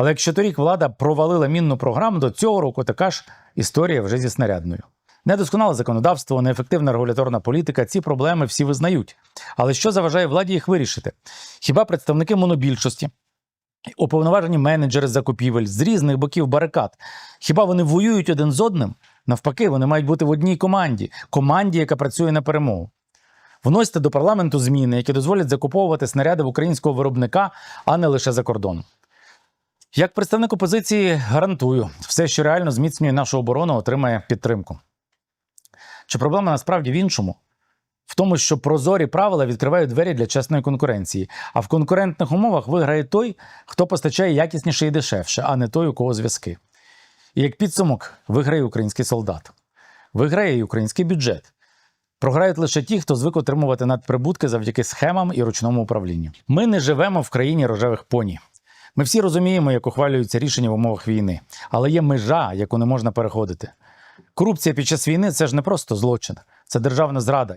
Але якщо торік влада провалила мінну програму, до цього року така ж історія вже зі снарядною. Недосконале законодавство, неефективна регуляторна політика ці проблеми всі визнають. Але що заважає владі їх вирішити? Хіба представники монобільшості, уповноважені менеджери закупівель з різних боків барикад, хіба вони воюють один з одним? Навпаки, вони мають бути в одній команді, команді, яка працює на перемогу. Вносьте до парламенту зміни, які дозволять закуповувати снаряди в українського виробника, а не лише за кордоном. Як представник опозиції гарантую, все, що реально зміцнює нашу оборону, отримає підтримку. Чи проблема насправді в іншому? В тому, що прозорі правила відкривають двері для чесної конкуренції, а в конкурентних умовах виграє той, хто постачає якісніше і дешевше, а не той, у кого зв'язки. І як підсумок, виграє український солдат, виграє і український бюджет. Програють лише ті, хто звик отримувати надприбутки завдяки схемам і ручному управлінню. Ми не живемо в країні рожевих поні. Ми всі розуміємо, як ухвалюються рішення в умовах війни, але є межа, яку не можна переходити. Корупція під час війни це ж не просто злочин, це державна зрада.